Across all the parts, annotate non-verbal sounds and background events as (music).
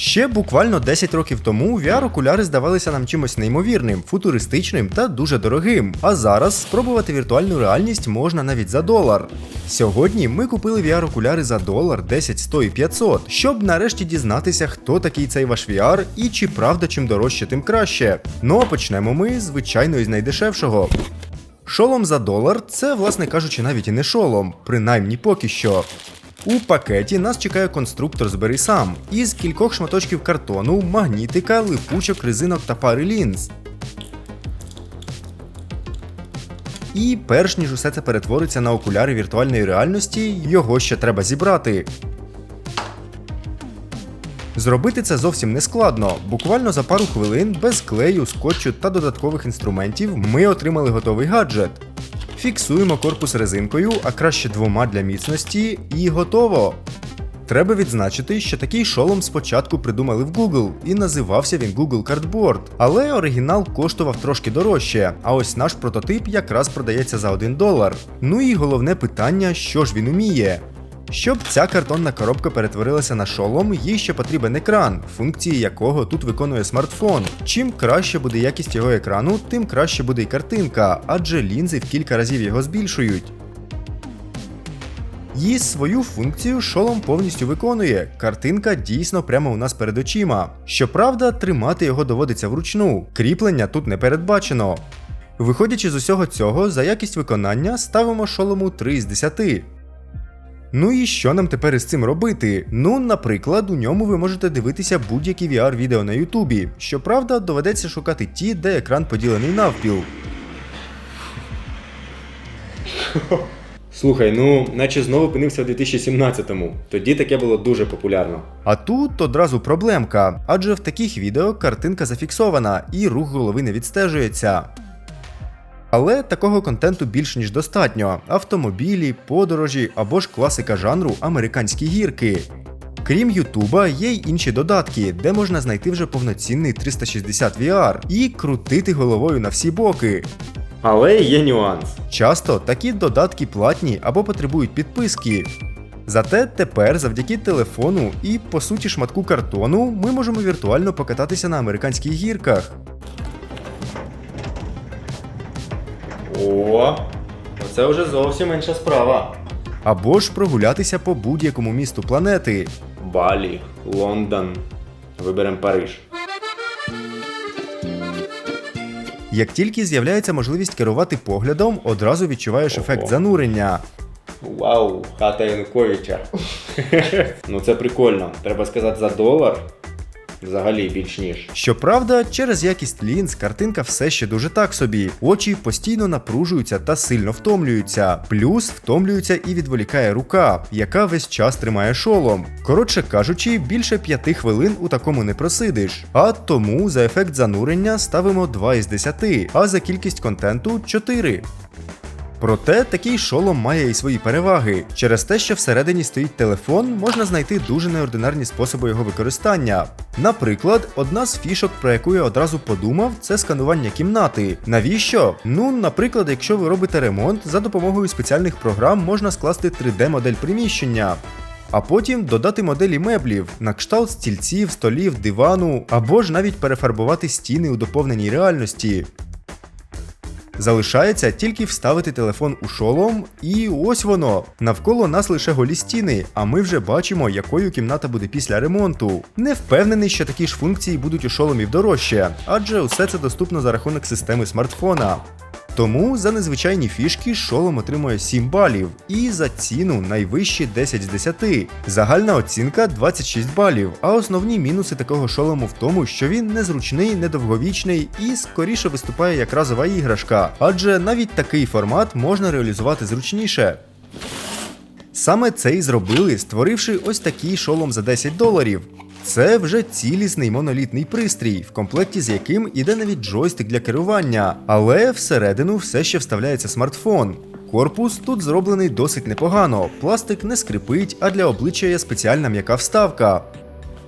Ще буквально 10 років тому VR-окуляри здавалися нам чимось неймовірним, футуристичним та дуже дорогим. А зараз спробувати віртуальну реальність можна навіть за долар. Сьогодні ми купили VR-окуляри за долар 10, 100 і 500, щоб нарешті дізнатися, хто такий цей ваш VR і чи правда чим дорожче, тим краще. Ну а почнемо ми, звичайно, із найдешевшого. Шолом за долар це, власне кажучи, навіть і не шолом, принаймні поки що. У пакеті нас чекає конструктор збери сам із кількох шматочків картону, магнітика, липучок, резинок та пари лінз. І перш ніж усе це перетвориться на окуляри віртуальної реальності, його ще треба зібрати. Зробити це зовсім не складно. Буквально за пару хвилин без клею, скотчу та додаткових інструментів ми отримали готовий гаджет. Фіксуємо корпус резинкою, а краще двома для міцності, і готово. Треба відзначити, що такий шолом спочатку придумали в Google і називався він Google Cardboard, але оригінал коштував трошки дорожче, а ось наш прототип якраз продається за 1 долар. Ну і головне питання, що ж він уміє. Щоб ця картонна коробка перетворилася на шолом, їй ще потрібен екран, функції якого тут виконує смартфон. Чим краще буде якість його екрану, тим краще буде й картинка, адже лінзи в кілька разів його збільшують. Її свою функцію шолом повністю виконує. Картинка дійсно прямо у нас перед очима. Щоправда, тримати його доводиться вручну. Кріплення тут не передбачено. Виходячи з усього цього, за якість виконання ставимо шолому 3 з 10. Ну і що нам тепер із цим робити? Ну, наприклад, у ньому ви можете дивитися будь-які VR-відео на Ютубі. Щоправда, доведеться шукати ті, де екран поділений навпіл. Слухай, ну наче знову опинився в 2017-му. Тоді таке було дуже популярно. А тут одразу проблемка, адже в таких відео картинка зафіксована і рух голови не відстежується. Але такого контенту більш ніж достатньо: автомобілі, подорожі або ж класика жанру американські гірки. Крім Ютуба, є й інші додатки, де можна знайти вже повноцінний 360 VR і крутити головою на всі боки. Але є нюанс. Часто такі додатки платні або потребують підписки. Зате тепер, завдяки телефону і, по суті, шматку картону, ми можемо віртуально покататися на американських гірках. О, оце вже зовсім інша справа. Або ж прогулятися по будь-якому місту планети. Балі, Лондон. Виберемо Париж. Як тільки з'являється можливість керувати поглядом, одразу відчуваєш Ого. ефект занурення. Вау, хата Януковича. (laughs) ну це прикольно. Треба сказати, за долар. Взагалі більш ніж. Щоправда, через якість лінз картинка все ще дуже так собі. Очі постійно напружуються та сильно втомлюються. Плюс втомлюється і відволікає рука, яка весь час тримає шолом. Коротше кажучи, більше п'яти хвилин у такому не просидиш. А тому за ефект занурення ставимо 2 із 10, а за кількість контенту 4. Проте такий шолом має і свої переваги. Через те, що всередині стоїть телефон, можна знайти дуже неординарні способи його використання. Наприклад, одна з фішок, про яку я одразу подумав, це сканування кімнати. Навіщо? Ну, наприклад, якщо ви робите ремонт, за допомогою спеціальних програм можна скласти 3D-модель приміщення. А потім додати моделі меблів на кшталт стільців, столів, дивану, або ж навіть перефарбувати стіни у доповненій реальності. Залишається тільки вставити телефон у шолом, і ось воно. Навколо нас лише голі стіни, а ми вже бачимо, якою кімната буде після ремонту. Не впевнений, що такі ж функції будуть у шоломів дорожче, адже усе це доступно за рахунок системи смартфона. Тому за незвичайні фішки шолом отримує 7 балів і за ціну найвищі 10 з 10. Загальна оцінка 26 балів. А основні мінуси такого шолому в тому, що він незручний, недовговічний і скоріше виступає як разова іграшка, адже навіть такий формат можна реалізувати зручніше. Саме це і зробили, створивши ось такий шолом за 10 доларів. Це вже цілісний монолітний пристрій, в комплекті з яким іде навіть джойстик для керування, але всередину все ще вставляється смартфон. Корпус тут зроблений досить непогано, пластик не скрипить, а для обличчя є спеціальна м'яка вставка.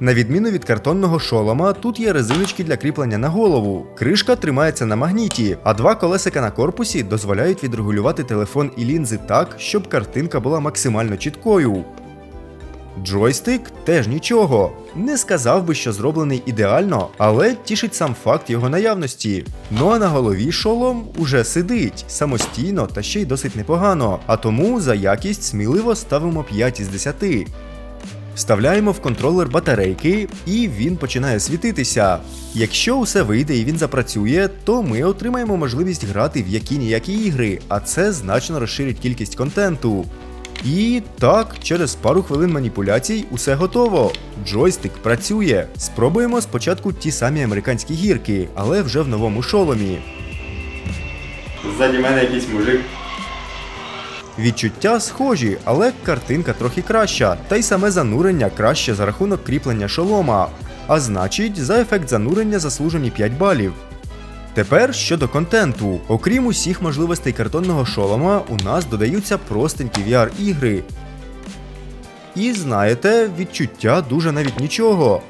На відміну від картонного шолома, тут є резиночки для кріплення на голову. Кришка тримається на магніті, а два колесика на корпусі дозволяють відрегулювати телефон і лінзи так, щоб картинка була максимально чіткою. Джойстик теж нічого. Не сказав би, що зроблений ідеально, але тішить сам факт його наявності. Ну а на голові шолом уже сидить самостійно та ще й досить непогано. А тому за якість сміливо ставимо 5 із 10. Вставляємо в контролер батарейки, і він починає світитися. Якщо усе вийде і він запрацює, то ми отримаємо можливість грати в які-ніякі ігри, а це значно розширить кількість контенту. І так, через пару хвилин маніпуляцій усе готово. Джойстик працює. Спробуємо спочатку ті самі американські гірки, але вже в новому шоломі. Ззаді мене якийсь мужик. Відчуття схожі, але картинка трохи краща, та й саме занурення краще за рахунок кріплення шолома. А значить, за ефект занурення заслужені 5 балів. Тепер щодо контенту. Окрім усіх можливостей картонного шолома, у нас додаються простенькі VR-ігри. І знаєте, відчуття дуже навіть нічого.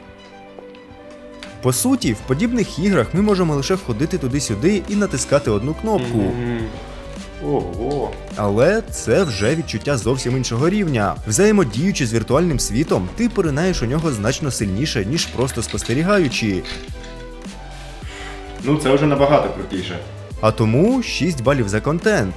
По суті, в подібних іграх ми можемо лише ходити туди-сюди і натискати одну кнопку. Ого. Але це вже відчуття зовсім іншого рівня. Взаємодіючи з віртуальним світом, ти поринаєш у нього значно сильніше, ніж просто спостерігаючи. Ну це вже набагато крутіше. А тому 6 балів за контент.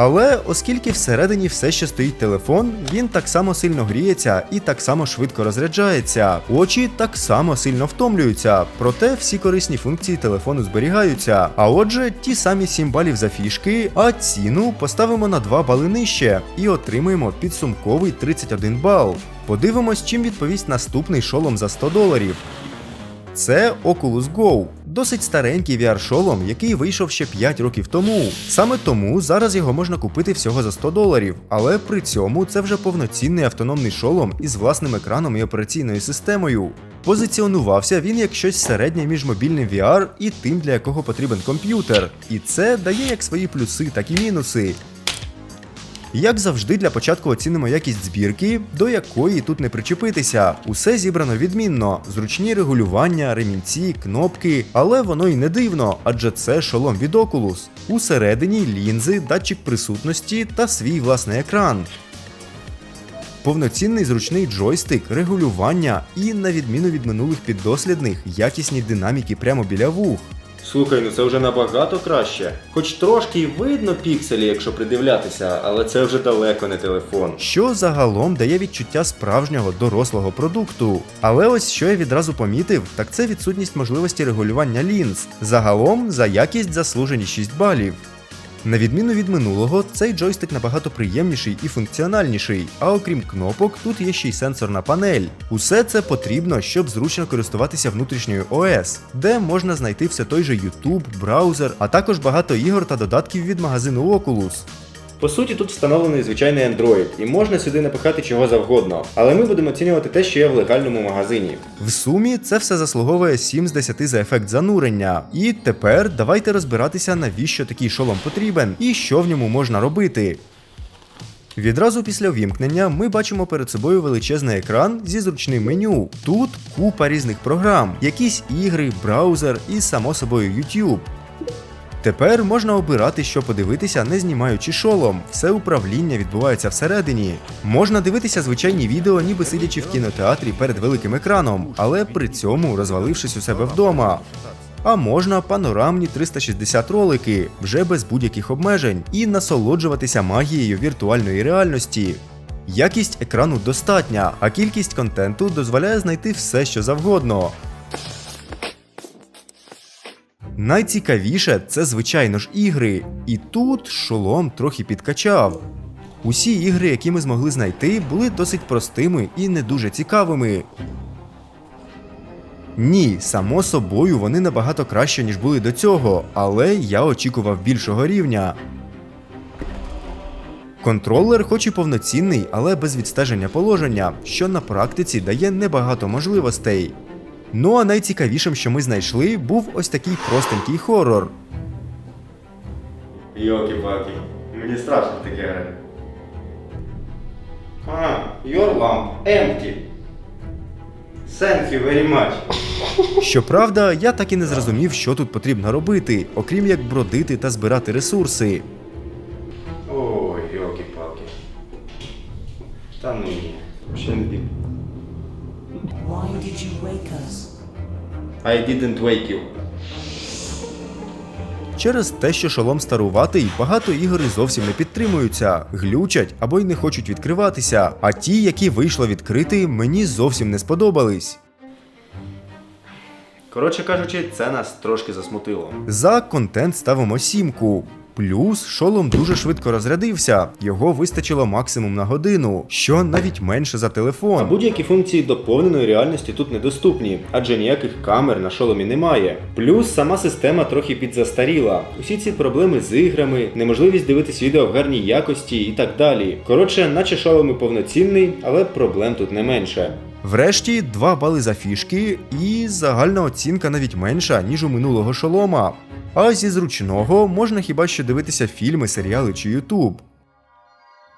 Але оскільки всередині все ще стоїть телефон, він так само сильно гріється і так само швидко розряджається. Очі так само сильно втомлюються, проте всі корисні функції телефону зберігаються. А отже, ті самі 7 балів за фішки, а ціну поставимо на 2 бали нижче і отримаємо підсумковий 31 бал. Подивимось, чим відповість наступний шолом за 100 доларів. Це Oculus Go. Досить старенький VR-шолом, який вийшов ще 5 років тому. Саме тому зараз його можна купити всього за 100 доларів, але при цьому це вже повноцінний автономний шолом із власним екраном і операційною системою. Позиціонувався він як щось середнє між мобільним VR і тим, для якого потрібен комп'ютер. І це дає як свої плюси, так і мінуси. Як завжди, для початку оцінимо якість збірки, до якої тут не причепитися. Усе зібрано відмінно: зручні регулювання, ремінці, кнопки, але воно й не дивно, адже це шолом від Oculus. Усередині лінзи, датчик присутності та свій власний екран. Повноцінний зручний джойстик, регулювання і, на відміну від минулих піддослідних, якісні динаміки прямо біля вух. Слухай, ну це вже набагато краще. Хоч трошки й видно пікселі, якщо придивлятися, але це вже далеко не телефон. що загалом дає відчуття справжнього дорослого продукту. Але ось що я відразу помітив, так це відсутність можливості регулювання лінз. Загалом за якість заслужені 6 балів. На відміну від минулого, цей джойстик набагато приємніший і функціональніший, а окрім кнопок, тут є ще й сенсорна панель. Усе це потрібно, щоб зручно користуватися внутрішньою ОС, де можна знайти все той же YouTube, браузер, а також багато ігор та додатків від магазину Oculus. По суті, тут встановлений звичайний Android, і можна сюди напихати чого завгодно. Але ми будемо оцінювати те, що є в легальному магазині. В сумі це все заслуговує 7 з 10 за ефект занурення. І тепер давайте розбиратися, навіщо такий шолом потрібен і що в ньому можна робити. Відразу після ввімкнення ми бачимо перед собою величезний екран зі зручним меню. Тут купа різних програм, якісь ігри, браузер і само собою YouTube. Тепер можна обирати, що подивитися, не знімаючи шолом. Все управління відбувається всередині. Можна дивитися звичайні відео, ніби сидячи в кінотеатрі перед великим екраном, але при цьому розвалившись у себе вдома. А можна панорамні 360 ролики, вже без будь-яких обмежень, і насолоджуватися магією віртуальної реальності. Якість екрану достатня, а кількість контенту дозволяє знайти все, що завгодно. Найцікавіше це, звичайно ж, ігри. І тут шолом трохи підкачав. Усі ігри, які ми змогли знайти, були досить простими і не дуже цікавими. Ні, само собою вони набагато краще, ніж були до цього, але я очікував більшого рівня. Контролер, хоч і повноцінний, але без відстеження положення, що на практиці дає небагато можливостей. Ну а найцікавішим, що ми знайшли, був ось такий простенький хорор. Йоки-паки, мені страшно таке грати. А, your lamp empty. Thank you very much. Щоправда, я так і не зрозумів, що тут потрібно робити, окрім як бродити та збирати ресурси. I didn't wake you. Через те, що шолом старуватий, багато ігор і зовсім не підтримуються, глючать або й не хочуть відкриватися. А ті, які вийшло відкрити, мені зовсім не сподобались. Коротше кажучи, це нас трошки засмутило. За контент ставимо сімку. Плюс шолом дуже швидко розрядився, його вистачило максимум на годину, що навіть менше за А телефон. будь-які функції доповненої реальності тут недоступні, адже ніяких камер на шоломі немає. Плюс сама система трохи підзастаріла. Усі ці проблеми з іграми, неможливість дивитись відео в гарній якості і так далі. Коротше, наче шолом і повноцінний, але проблем тут не менше. Врешті 2 бали за фішки, і загальна оцінка навіть менша, ніж у минулого шолома. А зі зручного можна хіба що дивитися фільми, серіали чи Ютуб.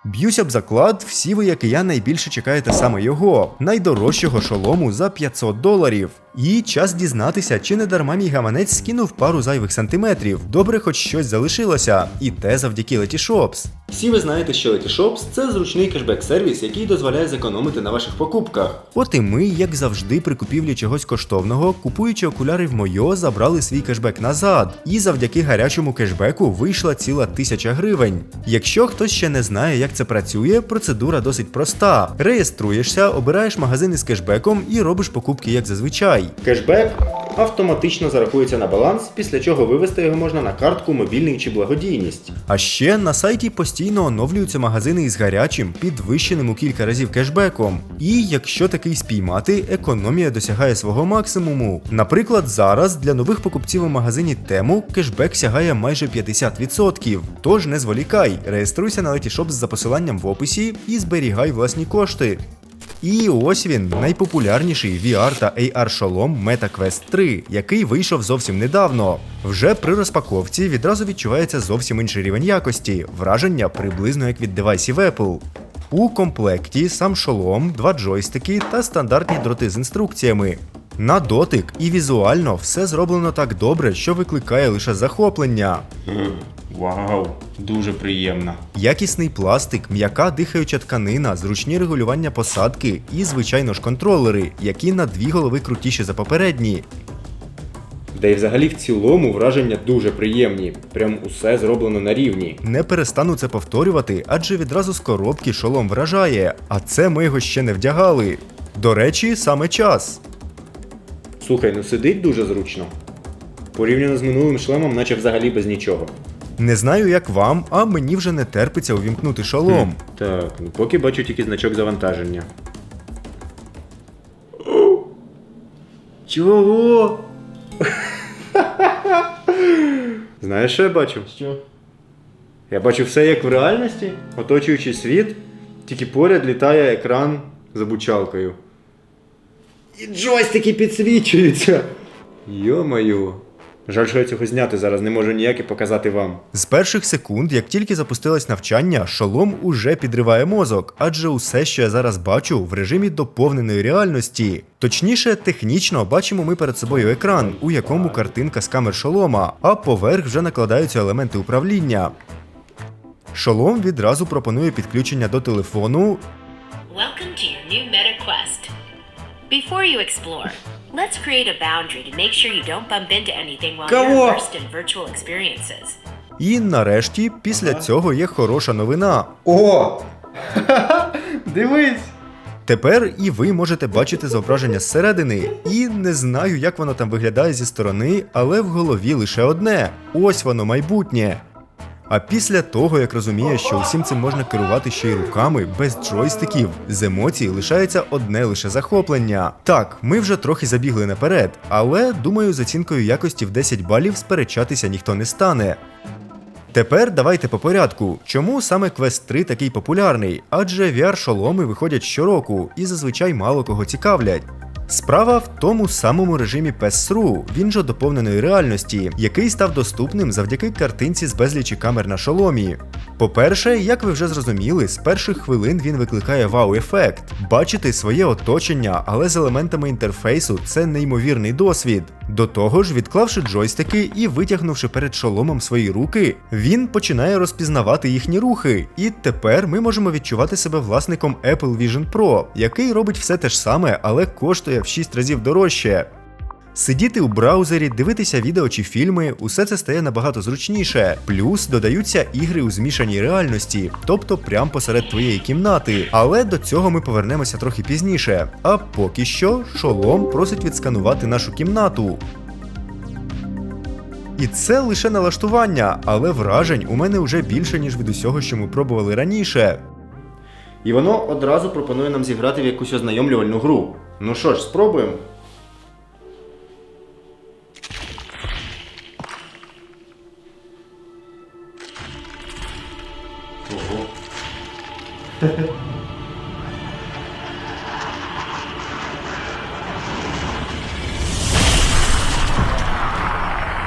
Б'юся б заклад, всі ви, як і я, найбільше чекаєте саме його, найдорожчого шолому за 500 доларів. І час дізнатися, чи не дарма мій гаманець скинув пару зайвих сантиметрів. Добре, хоч щось залишилося, і те завдяки Letyshops. Всі ви знаєте, що Letyshops – це зручний кешбек-сервіс, який дозволяє зекономити на ваших покупках. От і ми, як завжди, при купівлі чогось коштовного, купуючи окуляри в Мойо, забрали свій кешбек назад. І завдяки гарячому кешбеку вийшла ціла тисяча гривень. Якщо хтось ще не знає, як це працює, процедура досить проста. Реєструєшся, обираєш магазини з кешбеком і робиш покупки як зазвичай. Кешбек автоматично зарахується на баланс, після чого вивести його можна на картку, мобільний чи благодійність. А ще на сайті постійно оновлюються магазини із гарячим, підвищеним у кілька разів кешбеком. І якщо такий спіймати, економія досягає свого максимуму. Наприклад, зараз для нових покупців у магазині Тему кешбек сягає майже 50%. Тож не зволікай, реєструйся на Letyshops за посиланням в описі і зберігай власні кошти. І ось він, найпопулярніший VR та AR шолом MetaQuest 3, який вийшов зовсім недавно. Вже при розпаковці відразу відчувається зовсім інший рівень якості, враження приблизно як від девайсів Apple. У комплекті сам шолом, два джойстики та стандартні дроти з інструкціями. На дотик і візуально все зроблено так добре, що викликає лише захоплення. Вау, дуже приємно. Якісний пластик, м'яка дихаюча тканина, зручні регулювання посадки і, звичайно ж, контролери, які на дві голови крутіші за попередні. Да і взагалі в цілому враження дуже приємні. Прям усе зроблено на рівні. Не перестану це повторювати, адже відразу з коробки шолом вражає, а це ми його ще не вдягали. До речі, саме час. Слухай, ну сидить дуже зручно. Порівняно з минулим шлемом, наче взагалі без нічого. Не знаю, як вам, а мені вже не терпиться увімкнути шолом. Так, ну поки бачу тільки значок завантаження. Чого? (laughs) Знаєш, що я бачу? Що? Я бачу все як в реальності, оточуючи світ, тільки поряд літає екран з обучалкою. І джойстики підсвічуються. Йо-моє. Жаль, що я цього зняти зараз не можу ніяк і показати вам. З перших секунд, як тільки запустилось навчання, шолом уже підриває мозок, адже усе, що я зараз бачу, в режимі доповненої реальності. Точніше, технічно бачимо ми перед собою екран, у якому картинка з камер шолома, а поверх вже накладаються елементи управління. Шолом відразу пропонує підключення до телефону, Welcome to your new. Before you explore, let's create a boundary to make sure you don't bump into anything while Кого? you're immersed in virtual experiences. і нарешті після цього є хороша новина. О! (laughs) Дивись! Тепер і ви можете бачити зображення зсередини. І не знаю, як воно там виглядає зі сторони, але в голові лише одне: ось воно майбутнє. А після того, як розуміє, що усім цим можна керувати ще й руками, без джойстиків, з емоцій лишається одне лише захоплення. Так, ми вже трохи забігли наперед, але думаю, з оцінкою якості в 10 балів сперечатися ніхто не стане. Тепер давайте по порядку. Чому саме Quest 3 такий популярний? Адже VR-шоломи виходять щороку і зазвичай мало кого цікавлять. Справа в тому самому режимі PES-RU, він же доповненої реальності, який став доступним завдяки картинці з безлічі камер на шоломі. По-перше, як ви вже зрозуміли, з перших хвилин він викликає вау-ефект. Бачити своє оточення, але з елементами інтерфейсу це неймовірний досвід. До того ж, відклавши джойстики і витягнувши перед шоломом свої руки, він починає розпізнавати їхні рухи. І тепер ми можемо відчувати себе власником Apple Vision Pro, який робить все те ж саме, але коштує в 6 разів дорожче. Сидіти у браузері, дивитися відео чи фільми, усе це стає набагато зручніше. Плюс додаються ігри у змішаній реальності, тобто прямо посеред твоєї кімнати. Але до цього ми повернемося трохи пізніше. А поки що шолом просить відсканувати нашу кімнату. І це лише налаштування, але вражень у мене вже більше, ніж від усього, що ми пробували раніше. І воно одразу пропонує нам зіграти в якусь ознайомлювальну гру. Ну що ж, спробуємо.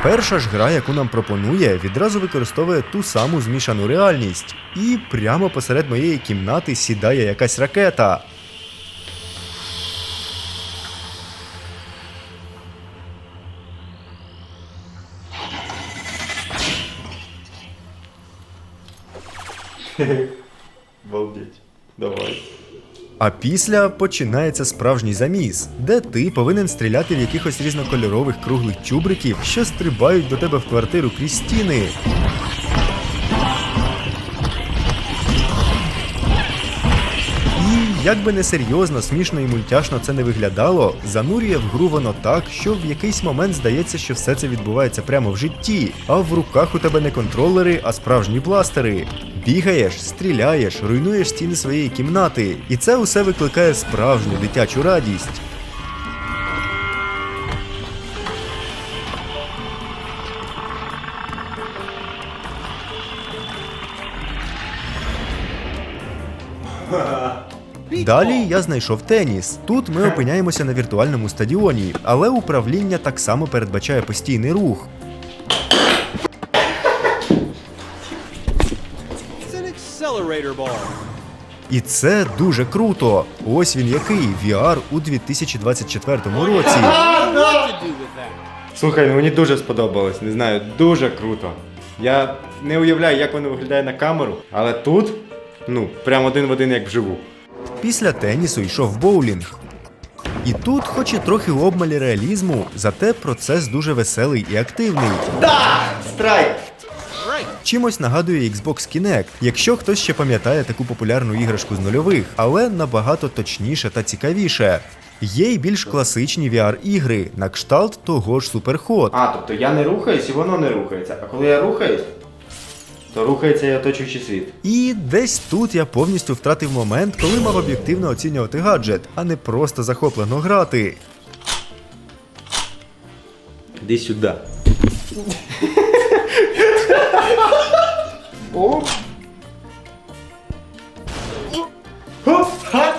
Перша ж гра, яку нам пропонує, відразу використовує ту саму змішану реальність. І прямо посеред моєї кімнати сідає якась ракета. А після починається справжній заміс, де ти повинен стріляти в якихось різнокольорових круглих чубриків, що стрибають до тебе в квартиру крізь стіни. Як би не серйозно, смішно і мультяшно це не виглядало, занурює в гру воно так, що в якийсь момент здається, що все це відбувається прямо в житті, а в руках у тебе не контролери, а справжні бластери. Бігаєш, стріляєш, руйнуєш стіни своєї кімнати, і це усе викликає справжню дитячу радість. Далі я знайшов теніс. Тут ми опиняємося на віртуальному стадіоні, але управління так само передбачає постійний рух. І це дуже круто. Ось він який VR у 2024 році. Слухай, ну мені дуже сподобалось, не знаю, дуже круто. Я не уявляю, як воно виглядає на камеру, але тут, ну, прям один в один як вживу. Після тенісу йшов боулінг. І тут, хоч і трохи обмалі реалізму, зате процес дуже веселий і активний. Страйк! Чимось нагадує Xbox Kinect, якщо хтось ще пам'ятає таку популярну іграшку з нульових, але набагато точніше та цікавіше. Є й більш класичні VR-ігри, на кшталт того ж Superhot. А, тобто я не рухаюсь і воно не рухається. А коли я рухаюсь, то рухається і оточуючий світ. І десь тут я повністю втратив момент, коли мав об'єктивно оцінювати гаджет, а не просто захоплено грати. Іди сюди. О! Хоп, ха!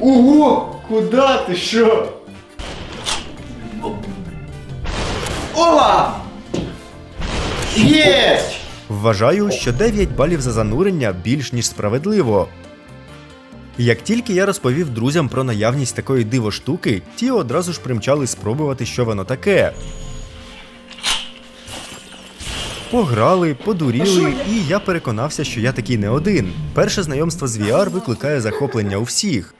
Ого! Куда ти що? Ола! Єсть! Вважаю, що 9 балів за занурення більш ніж справедливо. Як тільки я розповів друзям про наявність такої диво штуки, ті одразу ж примчали спробувати, що воно таке. Пограли, подуріли, і я переконався, що я такий не один. Перше знайомство з VR викликає захоплення у всіх.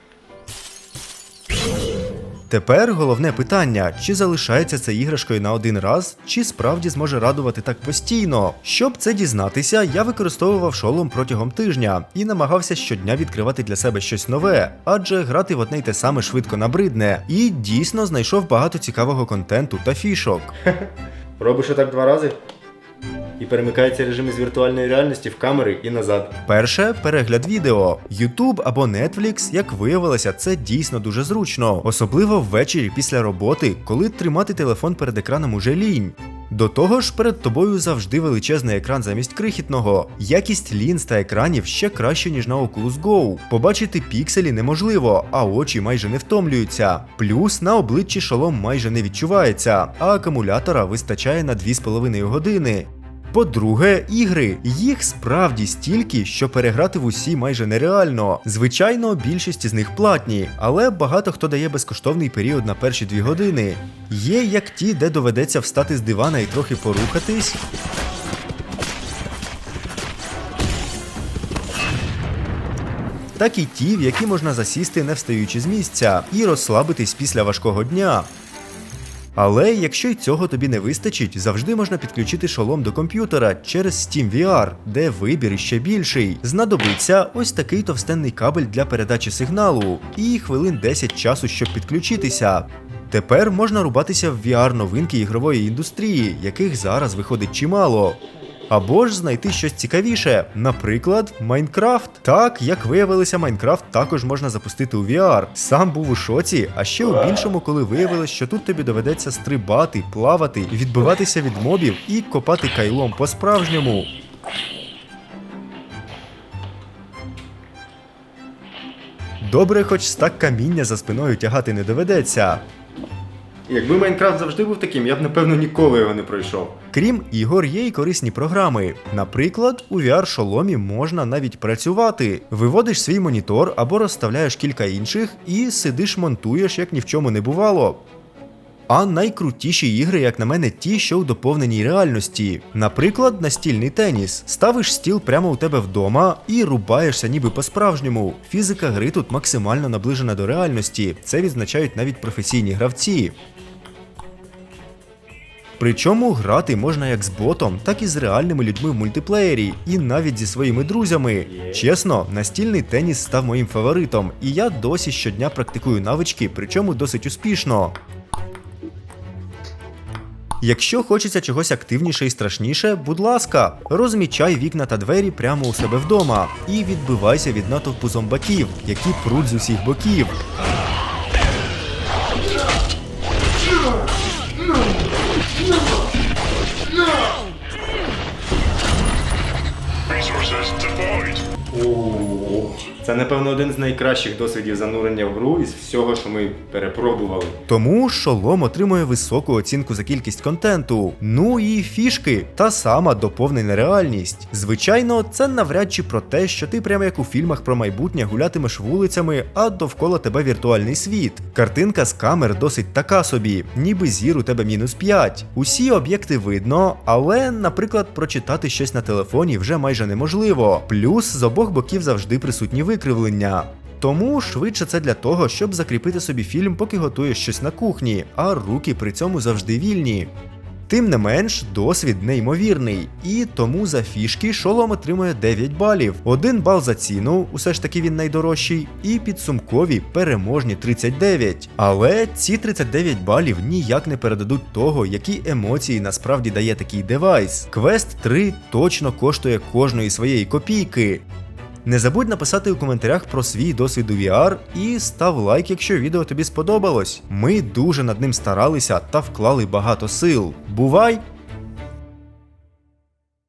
Тепер головне питання: чи залишається це іграшкою на один раз, чи справді зможе радувати так постійно. Щоб це дізнатися, я використовував шолом протягом тижня і намагався щодня відкривати для себе щось нове, адже грати в одне й те саме швидко набридне. І дійсно знайшов багато цікавого контенту та фішок. Робиш отак два рази? І перемикається режим із віртуальної реальності в камери і назад. Перше перегляд відео. YouTube або Netflix, як виявилося, це дійсно дуже зручно, особливо ввечері після роботи, коли тримати телефон перед екраном уже лінь. До того ж, перед тобою завжди величезний екран замість крихітного. Якість лінз та екранів ще краще, ніж на Oculus Go. Побачити пікселі неможливо, а очі майже не втомлюються. Плюс на обличчі шолом майже не відчувається, а акумулятора вистачає на 2,5 години. По-друге, ігри. Їх справді стільки, що переграти в усі майже нереально. Звичайно, більшість із них платні, але багато хто дає безкоштовний період на перші дві години. Є як ті, де доведеться встати з дивана і трохи порухатись. так і ті, в які можна засісти, не встаючи з місця, і розслабитись після важкого дня. Але якщо й цього тобі не вистачить, завжди можна підключити шолом до комп'ютера через Steam VR, де вибір іще більший. Знадобиться ось такий товстенний кабель для передачі сигналу і хвилин 10 часу, щоб підключитися. Тепер можна рубатися в VR новинки ігрової індустрії, яких зараз виходить чимало. Або ж знайти щось цікавіше, наприклад, Майнкрафт. Так, як виявилося, Майнкрафт також можна запустити у VR. Сам був у шоці, а ще у більшому, коли виявилось, що тут тобі доведеться стрибати, плавати, відбиватися від мобів і копати кайлом по-справжньому. Добре, хоч стак каміння за спиною тягати не доведеться. Якби Майнкрафт завжди був таким, я б напевно ніколи його не пройшов. Крім ігор, є й корисні програми. Наприклад, у VR-шоломі можна навіть працювати. Виводиш свій монітор або розставляєш кілька інших і сидиш монтуєш, як ні в чому не бувало. А найкрутіші ігри, як на мене, ті, що у доповненій реальності. Наприклад, настільний теніс. Ставиш стіл прямо у тебе вдома і рубаєшся ніби по-справжньому. Фізика гри тут максимально наближена до реальності. Це відзначають навіть професійні гравці. Причому грати можна як з ботом, так і з реальними людьми в мультиплеєрі, і навіть зі своїми друзями. Чесно, настільний теніс став моїм фаворитом, і я досі щодня практикую навички, причому досить успішно. Якщо хочеться чогось активніше і страшніше, будь ласка, розмічай вікна та двері прямо у себе вдома і відбивайся від натовпу зомбаків, які пруть з усіх боків. Це, напевно, один з найкращих досвідів занурення в гру із всього, що ми перепробували. Тому шолом отримує високу оцінку за кількість контенту. Ну і фішки, та сама доповнена реальність. Звичайно, це навряд чи про те, що ти прямо як у фільмах про майбутнє гулятимеш вулицями, а довкола тебе віртуальний світ. Картинка з камер досить така собі, ніби зір у тебе мінус 5. Усі об'єкти видно, але, наприклад, прочитати щось на телефоні вже майже неможливо. Плюс з обох боків завжди присутні викривлення. Тому швидше це для того, щоб закріпити собі фільм, поки готуєш щось на кухні, а руки при цьому завжди вільні. Тим не менш, досвід неймовірний, і тому за фішки шолом отримує 9 балів. 1 бал за ціну, усе ж таки він найдорожчий, і підсумкові переможні 39. Але ці 39 балів ніяк не передадуть того, які емоції насправді дає такий девайс. Квест 3 точно коштує кожної своєї копійки. Не забудь написати у коментарях про свій досвід у VR і став лайк, якщо відео тобі сподобалось. Ми дуже над ним старалися та вклали багато сил. Бувай!